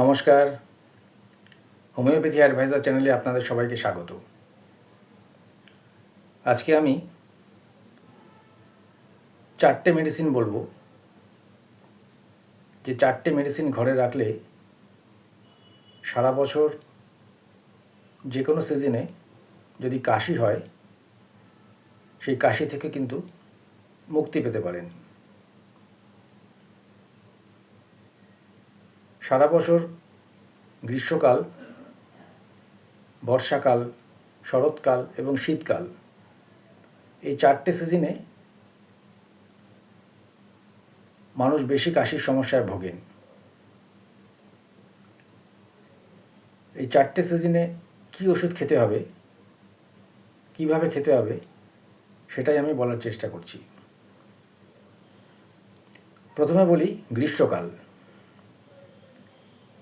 নমস্কার। Homeopathy adviser চ্যানেলে আপনাদের সবাইকে স্বাগত। আজকে আমি চারটে মেডিসিন বলব। যে চারটে মেডিসিন ঘরে রাখলে সারা বছর যে কোনো সিজনে যদি কাশি হয়, সেই কাশি থেকে কিন্তু মুক্তি পেতে পারেন। সারা বছর গ্রীষ্মকাল, বর্ষাকাল, শরৎকাল এবং শীতকাল। এই চারটে সিজনে মানুষ বেশি কাশির সমস্যায় ভোগেন। এই চারটে সিজনে কী ওষুধ খেতে হবে, কীভাবে খেতে হবে, সেটাই আমি বলার চেষ্টা করছি। প্রথমে বলি গ্রীষ্মকাল।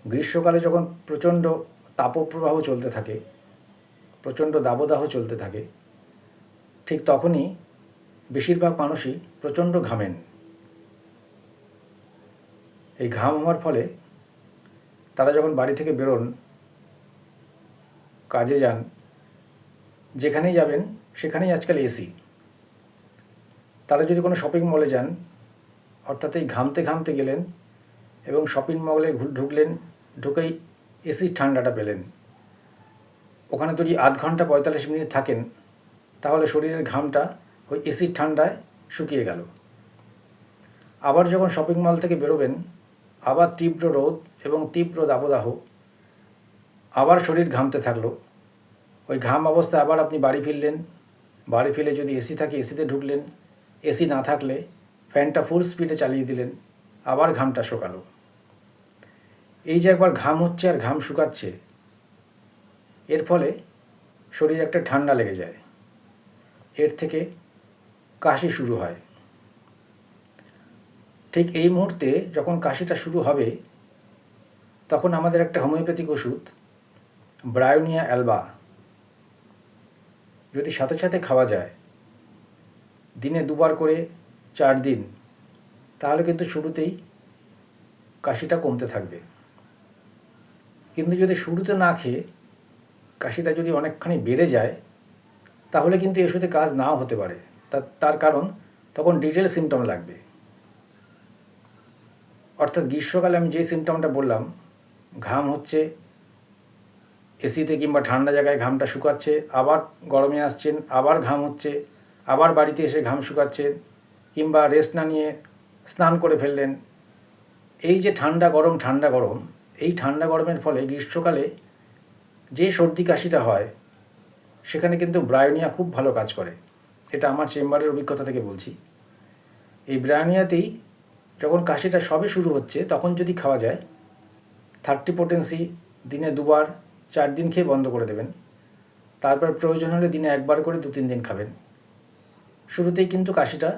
গ্রীষ্মকালে যখন প্রচণ্ড তাপপ্রবাহ চলতে থাকে, প্রচণ্ড দাবদাহ চলতে থাকে, ঠিক তখনই বেশিরভাগ মানুষই প্রচণ্ড ঘামেন। এই ঘাম হওয়ার ফলে তারা যখন বাড়ি থেকে বেরোন, কাজে যান, যেখানেই যাবেন সেখানেই আজকাল এসি। তারা যদি কোনো শপিং মলে যান, অর্থাৎ এই ঘামতে ঘামতে গেলেন এবং শপিং মলে ঢুকলেন ঢুকেই এসির ঠান্ডাটা পেলেন। ওখানে যদি আধ ঘণ্টা পঁয়তাল্লিশ মিনিট থাকেন, তাহলে শরীরের ঘামটা ওই এসির ঠান্ডায় শুকিয়ে গেল। আবার যখন শপিং মল থেকে বেরোবেন, আবার তীব্র রোদ এবং তীব্র দাবদাহ, আবার শরীর ঘামতে থাকল। ওই ঘাম অবস্থায় আবার আপনি বাড়ি ফিরলেন। বাড়ি ফিরে যদি এসি থাকে এসিতে ঢুকলেন। এসি না থাকলে ফ্যানটা ফুল স্পিডে চালিয়ে দিলেন। আবার ঘামটা শুকালো। এই যে একবার ঘাম হচ্ছে আর ঘাম শুকাচ্ছে, এর ফলে শরীরে একটা ঠান্ডা লেগে যায়। এর থেকে কাশি শুরু হয়। ঠিক এই মুহূর্তে যখন কাশিটা শুরু হবে, তখন আমাদের একটা হোমিওপ্যাথিক ওষুধ, ব্রায়োনিয়া অ্যালবা, যদি সাথে সাথে খাওয়া যায়, দিনে দুবার করে চার দিন, তাহলে কিন্তু শুরুতেই কাশিটা কমতে থাকবে। কিন্তু যদি শুরুতে না খেয়ে কাশিটা যদি অনেকখানি বেড়ে যায়, তাহলে কিন্তু এই ওষুধে কাজ নাও হতে পারে। তার কারণ তখন ডিটেল সিমটম লাগবে। অর্থাৎ গ্রীষ্মকালে আমি যে সিমটমটা বললাম, ঘাম হচ্ছে এসিতে কিংবা ঠান্ডা জায়গায় ঘামটা শুকাচ্ছে, আবার গরমে আসছেন, আবার ঘাম হচ্ছে, আবার বাড়িতে এসে ঘাম শুকাচ্ছেন, কিংবা রেস্ট না নিয়ে স্নান করে ফেললেন। এই যে ঠান্ডা গরম ঠান্ডা গরম এই ঠান্ডা গরমের ফলে গ্রীষ্মকালে যে সর্দি কাশিটা হয়, সেখানে কিন্তু ব্রায়োনিয়া খুব ভালো কাজ করে। এটা আমার চেম্বারের অভিজ্ঞতা থেকে বলছি। এই ব্রায়োনিয়াতেই যখন কাশিটা সবে শুরু হচ্ছে, তখন যদি খাওয়া যায় থার্টি পোটেন্সি দিনে দুবার, চার দিন খেয়ে বন্ধ করে দেবেন। তারপর প্রয়োজন হলে দিনে একবার করে দু তিন দিন খাবেন। শুরুতেই কিন্তু কাশিটা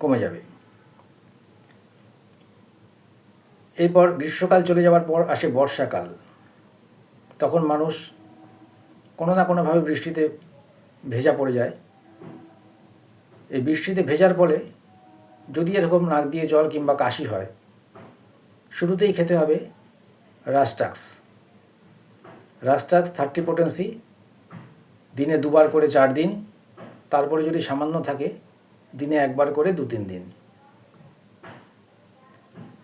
কমে যাবে। এরপর গ্রীষ্মকাল চলে যাওয়ার পর আসে বর্ষাকাল। তখন মানুষ কোনো না কোনোভাবে বৃষ্টিতে ভেজা পড়ে যায়। এই বৃষ্টিতে ভেজার ফলে যদি এরকম নাক দিয়ে জল কিংবা কাশি হয়, শুরুতেই খেতে হবে রাস্টাক্স। রাস্টাক্স থার্টি পোটেন্সি, দিনে দুবার করে চার দিন, তারপরে যদি সামান্য থাকে, দিনে একবার করে দু তিন দিন।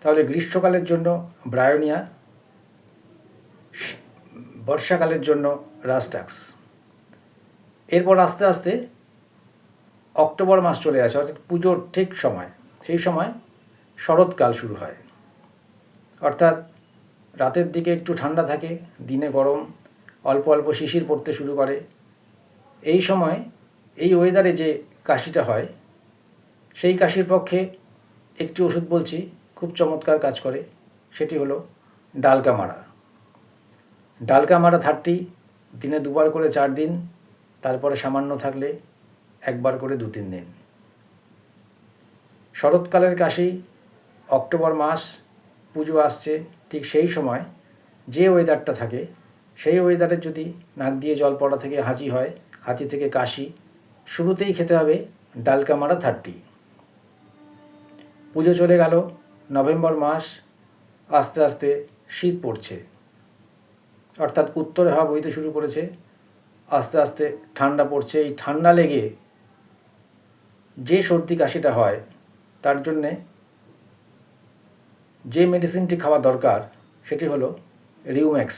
তাহলে গ্রীষ্মকালের জন্য ব্রায়োনিয়া, বর্ষাকালের জন্য রাস্টাক্স। এরপর আস্তে আস্তে অক্টোবর মাস চলে আসে, অর্থাৎ পুজোর ঠিক সময়, সেই সময় শরৎকাল শুরু হয়। অর্থাৎ রাতের দিকে একটু ঠান্ডা থাকে, দিনে গরম, অল্প অল্প শিশির পড়তে শুরু করে। এই সময় এই ওয়েদারে যে কাশিটা হয়, সেই কাশির পক্ষে একটি ওষুধ বলছি খুব চমৎকার কাজ করে, সেটি হলো ডালকা মারা। ডালকা মারা থার্টি, দিনে দুবার করে চার দিন, তারপরে সামান্য থাকলে একবার করে দু তিন দিন। শরৎকালের কাশি, অক্টোবর মাস, পুজো আসছে, ঠিক সেই সময় যে ওয়েদারটা থাকে, সেই ওয়েদারে যদি নাক দিয়ে জল পড়া থেকে হাঁচি হয়, হাঁচি থেকে কাশি, শুরুতেই খেতে হবে ডালকা মারা থার্টি। পুজো চলে গেল নভেম্বর মাস আস্তে আস্তে শীত পড়ছে। অর্থাৎ উত্তরে হাওয়া বইতে শুরু করেছে, আস্তে আস্তে ঠান্ডা পড়ছে। এই ঠান্ডা লেগে যে সর্দি কাশিটা হয়, তার জন্যে যে মেডিসিনটি খাওয়া দরকার, সেটি হলো রিউম্যাক্স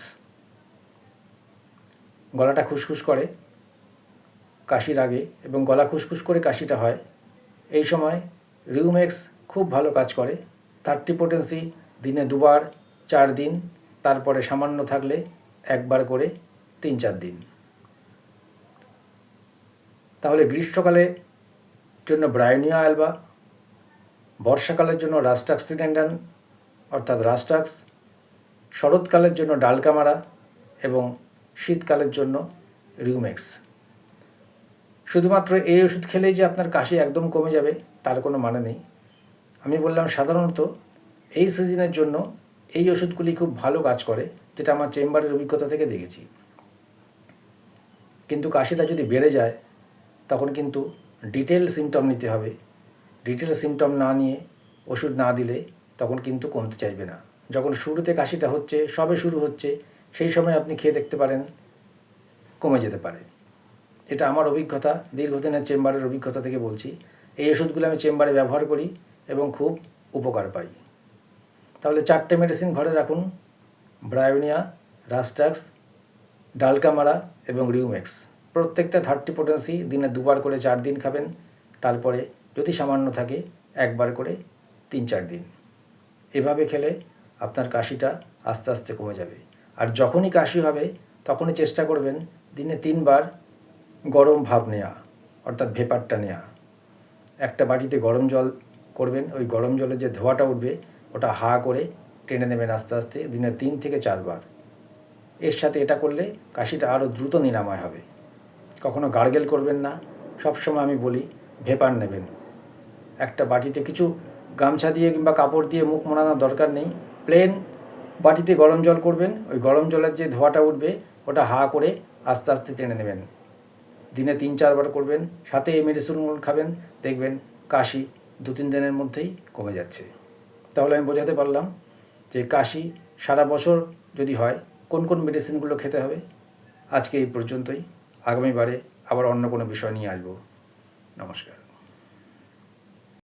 গলাটা খুসখুস করে কাশির আগে এবং গলা খুসখুস করে কাশিটা হয়। এই সময় রিউম্যাক্স খুব ভালো কাজ করে। থার্টি পোটেন্সি দিনে দুবার, চার দিন, তারপরে সামান্য থাকলে একবার করে তিন চার দিন। তাহলে গ্রীষ্মকালে জন্য ব্রায়োনিয়া অ্যালবা বর্ষাকালের জন্য রাস্টাক্স সিডেন্ডান অর্থাৎ রাস্টাক্স, শরৎকালের জন্য ডালকামারা এবং শীতকালের জন্য রিউমেক্স। শুধুমাত্র এই ওষুধ খেলেই যে আপনার কাশি একদম কমে যাবে, তার কোনো মানে নেই। আমি বললাম সাধারণত এই সিজনের জন্য এই ওষুধগুলি খুব ভালো কাজ করে, যেটা আমার চেম্বারের অভিজ্ঞতা থেকে দেখেছি। কিন্তু কাশিটা যদি বেড়ে যায়, তখন কিন্তু ডিটেল সিমটম নিতে হবে। ডিটেল সিমটম না নিয়ে ওষুধ না দিলে তখন কিন্তু কমতে চাইবে না। যখন শুরুতে কাশিটা হচ্ছে, সবে শুরু হচ্ছে, সেই সময় আপনি খেয়ে দেখতে পারেন, কমে যেতে পারে। এটা আমার অভিজ্ঞতা, দীর্ঘদিনের চেম্বারের অভিজ্ঞতা থেকে বলছি। এই ওষুধগুলো আমি চেম্বারে ব্যবহার করি। এবং খুব উপকার পাই। তাহলে চারটে মেডিসিন ঘরে রাখুন। ব্রায়োনিয়া রাস্টাক্স ডালকামারা এবং রিউমেক্স প্রত্যেকটা থার্টি পোটেন্সি দিনে দুবার করে চার দিন খাবেন। তারপরে যদি সামান্য থাকে, একবার করে তিন চার দিন। এভাবে খেলে আপনার কাশিটা আস্তে আস্তে কমে যাবে। আর যখনই কাশি হবে, তখনই চেষ্টা করবেন দিনে তিনবার গরম ভাব নেওয়া অর্থাৎ ভেপারটা নেওয়া একটা বাটিতে গরম জল করবেন, ওই গরম জলে যে ধোঁয়াটা উঠবে, ওটা হা করে টেনে নেবেন আস্তে আস্তে দিনে তিন থেকে চারবার। এর সাথে এটা করলে কাশিটা আরও দ্রুত নিরাময় হবে। কখনো গার্গেল করবেন না, সবসময় আমি বলি, ভেপার নেবেন। একটা বাটিতে কিছু গামছা দিয়ে কিংবা কাপড় দিয়ে মুখ মোড়ানোর দরকার নেই, প্লেন বাটিতে গরম জল করবেন, ওই গরম জলের যে ধোঁয়াটা উঠবে, ওটা হা করে আস্তে আস্তে টেনে নেবেন। দিনে তিন চারবার করবেন, সাথে এই মেডিসিনগুলো খাবেন, দেখবেন কাশি দু তিন দিনের মধ্যেই কমে যাচ্ছে। তাহলে আমি বোঝাতে পারলাম যে কাশি সারা বছর যদি হয়, কোন কোন মেডিসিনগুলো খেতে হবে? আজকে এই পর্যন্তই। আগামীবারে আবার অন্য কোনো বিষয় নিয়ে আসব। নমস্কার।